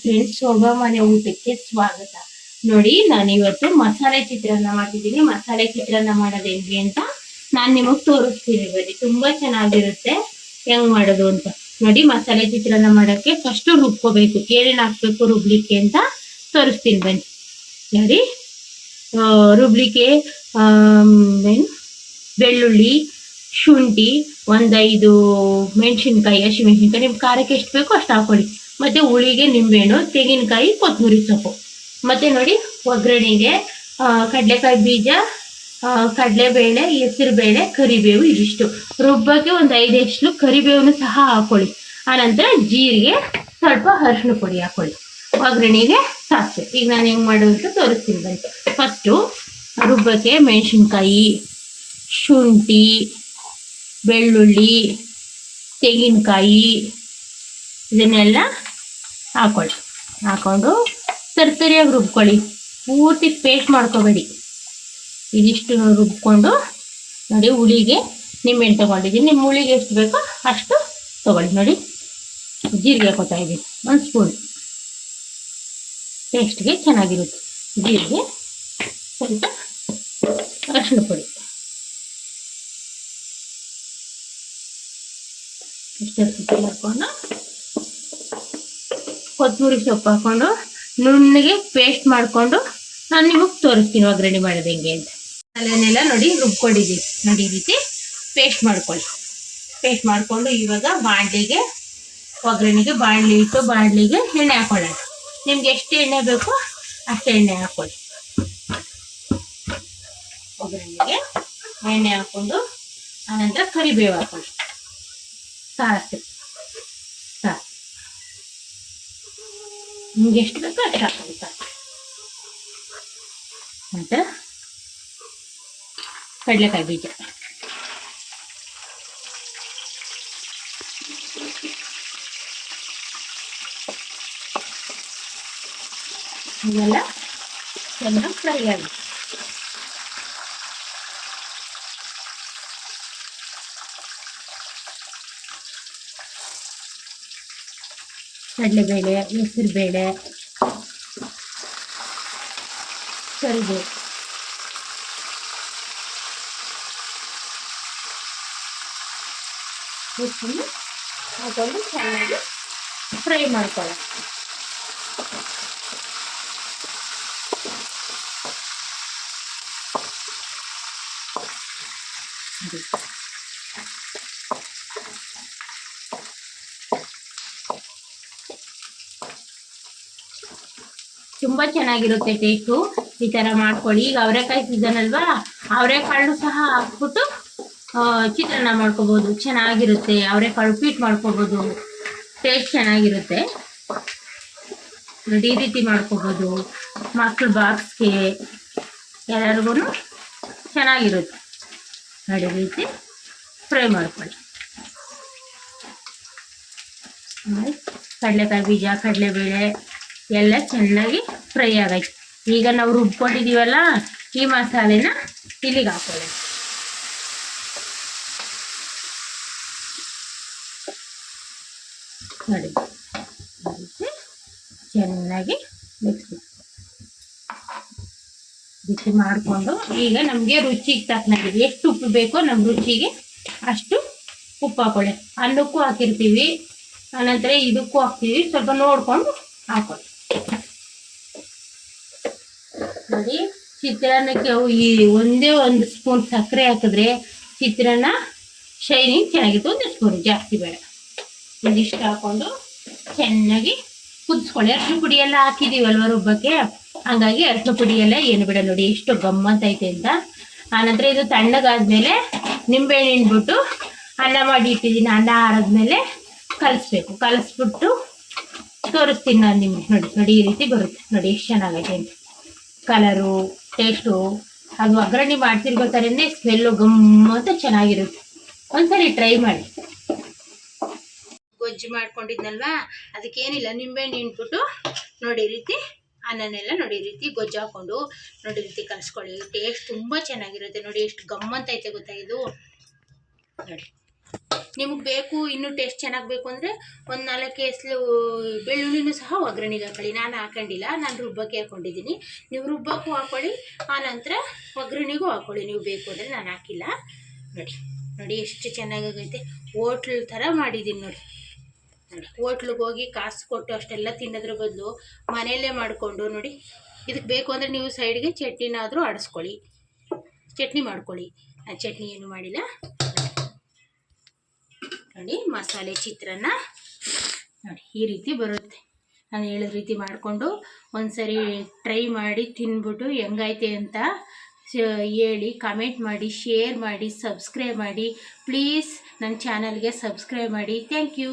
Friends Shobha ಮನೆ ಊಟಕ್ಕೆ ಸ್ವಾಗತ. ನೋಡಿ, ನಾನು ಇವತ್ತು ಮಸಾಲೆ ಚಿತ್ರಾನ್ನ ಮಾಡ್ತಿದ್ದೀನಿ. ಮಸಾಲೆ ಚಿತ್ರಾನ್ನ ಮಾಡೋದು ಹೆಂಗೆ ಅಂತ ನಾನು ನಿಮಗೆ ತೋರಿಸ್ತೀನಿ ಬನ್ನಿ. ತುಂಬಾ ಚೆನ್ನಾಗಿರುತ್ತೆ. ಹೆಂಗ್ ಮಾಡೋದು ಅಂತ. ನೋಡಿ, ಮಸಾಲೆ ಚಿತ್ರಾನ್ನ ಮಾಡೋಕ್ಕೆ ಫಸ್ಟ್ ರುಬ್ಕೋಬೇಕು. ಏನೇನು ಹಾಕ್ಬೇಕು ರುಬ್ಲಿಕ್ಕೆ ಅಂತ ತೋರಿಸ್ತೀನಿ ಬನ್ನಿ. ನೋಡಿ ರುಬ್ಲಿಕ್ಕೆ ಏನು? ಬೆಳ್ಳುಳ್ಳಿ, ಶುಂಠಿ ಒಂದೈದು ಮೆಣಸಿನ್ಕಾಯಿ ಹಸಿಮೆಣ್ಸಿನ್ಕಾಯಿ ನಿಮ್ಮ ಖಾರಕ್ಕೆ ಎಷ್ಟು ಬೇಕೋ ಅಷ್ಟು ಹಾಕೊಳ್ಳಿ. ಮತ್ತೆ ಹುಳಿಗೆ ನಿಂಬೆಹಣ್ಣು, ತೆಂಗಿನಕಾಯಿ, ಕೊತ್ತಂಬರಿ ಸೊಪ್ಪು. ಮತ್ತೆ ನೋಡಿ ಒಗ್ಗರಣೆಗೆ ಕಡಲೆಕಾಯಿ ಬೀಜ ಕಡಲೆಬೇಳೆ, ಹೆಸರುಬೇಳೆ, ಕರಿಬೇವು ಇದಿಷ್ಟು. ರುಬ್ಬಕ್ಕೆ ಒಂದು ಐದು ಎಷ್ಟು ಕರಿಬೇವನ್ನು ಸಹ ಹಾಕೊಳ್ಳಿ. ಆನಂತರ ಜೀರಿಗೆ ಸ್ವಲ್ಪ ಅರಿಶಿನ ಪುಡಿ ಹಾಕೊಳ್ಳಿ. ಒಗ್ಗರಣೆಗೆ ಸಾಸಿವೆ. ಈಗ ನಾನು ಹೆಂಗೆ ಮಾಡೋದು ತೋರಿಸ್ತೀನಿ ಬನ್ನಿ. ಫಸ್ಟು ರುಬ್ಬಕ್ಕೆ ಮೆಣಸಿನ್ಕಾಯಿ, ಶುಂಠಿ, ಬೆಳ್ಳುಳ್ಳಿ, ತೆಂಗಿನಕಾಯಿ ಇದನ್ನೆಲ್ಲ ಹಾಕೊಳ್ಳಿ. ಹಾಕೊಂಡು ತರ್ತರಿಯಾಗಿ ರುಬ್ಕೊಳ್ಳಿ. ಪೂರ್ತಿ ಪೇಸ್ಟ್ ಮಾಡ್ಕೋಬೇಡಿ. ಇದಿಷ್ಟು ರುಬ್ಕೊಂಡು ನೋಡಿ ಹುಳಿಗೆ ನಿಂಬೆಹಣ್ಣು ತೊಗೊಂಡಿದ್ದೀನಿ. ನಿಮ್ಮ ಹುಳಿಗೆ ಎಷ್ಟು ಬೇಕೋ ಅಷ್ಟು ತೊಗೊಳ್ಳಿ. ನೋಡಿ ಜೀರಿಗೆ ಹಾಕೋತಾ ಇದ್ದೀನಿ. ಒಂದು ಸ್ಪೂನ್ ಟೇಸ್ಟ್ಗೆ ಚೆನ್ನಾಗಿರುತ್ತೆ. ಜೀರಿಗೆ ಸ್ವಲ್ಪ ಅರಶಿನ ಪುಡಿ. ಇಷ್ಟು ಹಾಕೊಂಡು ಕೊತ್ತಂಬರಿ ಸೊಪ್ಪು ಹಾಕೊಂಡು ನುಣ್ಣಗೆ ಪೇಸ್ಟ್ ಮಾಡಿಕೊಂಡು ನಾನು ನಿಮಗೆ ತೋರಿಸ್ತೀನಿ ಒಗ್ಗರಣೆ ಮಾಡೋದು ಹೆಂಗೆ ಅಂತ. ಅಲ್ಲೇನೆಲ್ಲ ನೋಡಿ ರುಬ್ಕೊಂಡಿದ್ದೀವಿ ನೋಡಿ ಈ ರೀತಿ ಪೇಸ್ಟ್ ಮಾಡ್ಕೊಳ್ಳಿ. ಪೇಸ್ಟ್ ಮಾಡಿಕೊಂಡು ಇವಾಗ ಬಾಣಲಿಗೆ ಒಗ್ಗರಣೆಗೆ ಬಾಣಲಿ ಇಟ್ಟು ಬಾಣಲಿಗೆ ಎಣ್ಣೆ ಹಾಕೊಳ್ಳೋಣ. ನಿಮ್ಗೆ ಎಷ್ಟು ಎಣ್ಣೆ ಬೇಕೋ ಅಷ್ಟು ಎಣ್ಣೆ ಹಾಕೊಳ್ಳಿ. ಒಗ್ಗರಣೆಗೆ ಎಣ್ಣೆ ಹಾಕೊಂಡು ಆನಂತರ ಕರಿಬೇವು ಹಾಕೊಳ್ಳಿ. ಸಾಸಿವೆ ನಿಮ್ಗೆ ಎಷ್ಟು ಬೇಕೋ ಅಷ್ಟು ಹಾಕೊಳ್ಳಿ ಸಾಕು ನಂತರ ಕಡಲೆಕಾಯಿ ಬೀಜ ಇವೆಲ್ಲ ಚೆನ್ನಾಗಿ ಫ್ರೈ ಆಗಿ ಕಡಲೆಬೇಳೆ ಹೆಸರುಬೇಳೆ ಕರಿಬೇವು. ಇಷ್ಟನ್ನು ಹಾಕೊಂಡು ಚೆನ್ನಾಗಿ ಫ್ರೈ ಮಾಡ್ಕೊಳ್ಳಿ ತುಂಬಾ ಚೆನ್ನಾಗಿರುತ್ತೆ ಟೇಸ್ಟು ಈ ತರ ಮಾಡ್ಕೊಳ್ಳಿ. ಈಗ ಅವರೆಕಾಯಿ ಸೀಸನ್ ಅಲ್ವಾ? ಅವರೆಕಾಳು ಸಹ ಹಾಕ್ಬಿಟ್ಟು ಚಿತ್ರಾನ್ನ ಮಾಡ್ಕೋಬಹುದು ಚೆನ್ನಾಗಿರುತ್ತೆ. ಅವರೆಕಾಳು ಪೀಟ್ ಮಾಡ್ಕೋಬಹುದು ಟೇಸ್ಟ್ ಚೆನ್ನಾಗಿರುತ್ತೆ. ನೋಡಿ, ಈ ರೀತಿ ಮಾಡ್ಕೋಬಹುದು ಮಕ್ಕಳ ಬಾಕ್ಸ್ಗೆ ಎಲ್ಲರಿಗೂ ಚೆನ್ನಾಗಿರುತ್ತೆ. ನೋಡಿ ರೀತಿ ಫ್ರೈ ಮಾಡ್ಕೊಳ್ಳಿ. ಕಡಲೆಕಾಯಿ ಬೀಜ, ಕಡಲೆಬೇಳೆ ಎಲ್ಲ ಚೆನ್ನಾಗಿ ಫ್ರೈ ಆಗೈತೆ. ಈಗ ನಾವು ರುಬ್ಕೊಂಡಿದೀವಲ್ಲ ಈ ಮಸಾಲೆನ ಇಲ್ಲಿಗೆ ಹಾಕೊಳ್ಳಿ ನೋಡಿ. ಚೆನ್ನಾಗಿ ಮಿಕ್ಸ್ ಬಿಸಿ ಮಾಡಿಕೊಂಡು ಈಗ ನಮಗೆ ರುಚಿಗೆ ತಕ್ಕನಾಗಿ ಎಷ್ಟು ಉಪ್ಪು ಬೇಕೋ ನಮ್ಮ ರುಚಿಗೆ ಅಷ್ಟು ಉಪ್ಪು ಹಾಕೊಳ್ಳಿ ಅನ್ನಕ್ಕೂ ಹಾಕಿರ್ತೀವಿ. ಆನಂತರ ಇದಕ್ಕೂ ಹಾಕ್ತೀವಿ. ಸ್ವಲ್ಪ ನೋಡ್ಕೊಂಡು ಹಾಕೊಳ್ಳಿ ನೋಡಿ, ಚಿತ್ರಾನ್ನಕ್ಕೆ ಅವು ಈ ಒಂದೇ ಒಂದು ಸ್ಪೂನ್ ಸಕ್ಕರೆ ಹಾಕಿದ್ರೆ ಚಿತ್ರಾನ್ನ ಶೈನಿಂಗ್ ಚೆನ್ನಾಗಿತ್ತು. ಒಂದು ಸ್ಪೂನ್ ಜಾಸ್ತಿ ಬೇಡ. ಒಂದಿಷ್ಟು ಹಾಕೊಂಡು ಚೆನ್ನಾಗಿ ಕುದಿಸ್ಕೊಳ್ಳಿ. ಅರಿಶಿನ ಪುಡಿ ಎಲ್ಲ ಹಾಕಿದೀವಲ್ವ ರುಬ್ಬಕ್ಕೆ? ಹಂಗಾಗಿ ಅರಿಶಿನ ಪುಡಿ ಎಲ್ಲ ಏನು ಬಿಡ ನೋಡಿ, ಎಷ್ಟು ಗಮ್ಮತ್ ಐತೆ ಅಂತ. ಆನಂತರ ಇದು ತಣ್ಣಗಾದ್ಮೇಲೆ ನಿಂಬೆಹಣ್ಣು ಹಿಂಡ್ಬಿಟ್ಟು ಅನ್ನ ಮಾಡಿ ಇಟ್ಟಿದ್ದೀನಿ. ಅನ್ನ ಆರದ್ಮೇಲೆ ಕಲಿಸ್ಬೇಕು. ಕಲಿಸ್ಬಿಟ್ಟು ತೋರಿಸ್ತೀನಿ ನಾನು ನಿಮ್ಗೆ. ನೋಡಿ ನೋಡಿ ಈ ರೀತಿ ಬರುತ್ತೆ. ನೋಡಿ, ಎಷ್ಟು ಚೆನ್ನಾಗೈತೆ ಅಂತ. ಕಲರು ಟೇಸ್ಟು ಅದು ಒಗ್ಗರಣೆ ಮಾಡ್ತಿರ್ಬೇಕಾದ್ರೆ ಸ್ಮೆಲ್ಲು ಅಂತ ಚೆನ್ನಾಗಿರುತ್ತೆ. ಒಂದ್ಸರಿ ಟ್ರೈ ಮಾಡಿ. ಗೊಜ್ಜು ಮಾಡ್ಕೊಂಡಿದ್ನಲ್ವಾ? ಅದಕ್ಕೇನಿಲ್ಲ, ನಿಂಬೆಹಣ್ಣು ಹಿಂಡ್ಬಿಟ್ಟು ನೋಡಿ ರೀತಿ ಅನ್ನನೆಲ್ಲ ನೋಡಿ ರೀತಿ ಗೊಜ್ಜು ಹಾಕೊಂಡು ನೋಡಿ ರೀತಿ ಕಲಿಸ್ಕೊಳ್ಳಿ. ಟೇಸ್ಟ್ ತುಂಬ ಚೆನ್ನಾಗಿರುತ್ತೆ ನೋಡಿ, ಎಷ್ಟು ಗಮ್ಮಂತ ಐತೆ ಗೊತ್ತಾ ಇದು. ನೋಡಿ. ನಿಮಗೆ ಬೇಕು, ಇನ್ನೂ ಟೇಸ್ಟ್ ಚೆನ್ನಾಗಿ ಬೇಕು ಅಂದರೆ ಒಂದು ನಾಲ್ಕು ಎಸ್ಲು ಬೆಳ್ಳುಳ್ಳಿನೂ ಸಹ ಒಗ್ಗರಣೆಗೆ ಹಾಕೊಳ್ಳಿ. ನಾನು ಹಾಕೊಂಡಿಲ್ಲ, ನಾನು ರುಬ್ಬಕ್ಕೆ ಹಾಕೊಂಡಿದ್ದೀನಿ. ನೀವು ರುಬ್ಬಕ್ಕೂ ಹಾಕೊಳ್ಳಿ ಆನಂತರ ಒಗ್ಗರಣೆಗೂ ಹಾಕೊಳ್ಳಿ. ನೀವು ಬೇಕು ಅಂದರೆ ನಾನು ಹಾಕಿಲ್ಲ. ನೋಡಿ ನೋಡಿ ಎಷ್ಟು ಚೆನ್ನಾಗಾಗೈತೆ. ಹೋಟ್ಲ್ ಥರ ಮಾಡಿದ್ದೀನಿ ನೋಡಿ. ನೋಡಿ, ಹೋಟ್ಲಿಗೆ ಹೋಗಿ ಕಾಸು ಕೊಟ್ಟು ಅಷ್ಟೆಲ್ಲ ತಿನ್ನೋದ್ರ ಬದಲು ಮನೆಯಲ್ಲೇ ಮಾಡಿಕೊಂಡು ನೋಡಿ. ಇದಕ್ಕೆ ಬೇಕು ಅಂದರೆ ನೀವು ಸೈಡ್ಗೆ ಚಟ್ನಿನಾದರೂ ಆಡಿಸ್ಕೊಳ್ಳಿ ಚಟ್ನಿ ಮಾಡ್ಕೊಳ್ಳಿ. ಆ ಚಟ್ನಿ ಏನು ಮಾಡಿಲ್ಲ. ನೋಡಿ ಮಸಾಲೆ ಚಿತ್ರಾನ್ನ. ನೋಡಿ, ಈ ರೀತಿ ಬರುತ್ತೆ. ನಾನು ಹೇಳಿದ ರೀತಿ ಮಾಡಿಕೊಂಡು ಒಂದ್ಸರಿ ಟ್ರೈ ಮಾಡಿ ತಿನ್ಬಿಟ್ಟು ಹೆಂಗೈತೆ ಅಂತ ಹೇಳಿ ಕಮೆಂಟ್ ಮಾಡಿ ಶೇರ್ ಮಾಡಿ ಸಬ್ಸ್ಕ್ರೈಬ್ ಮಾಡಿ. ಪ್ಲೀಸ್ ನನ್ನ ಚಾನಲ್ಗೆ ಸಬ್ಸ್ಕ್ರೈಬ್ ಮಾಡಿ. Thank you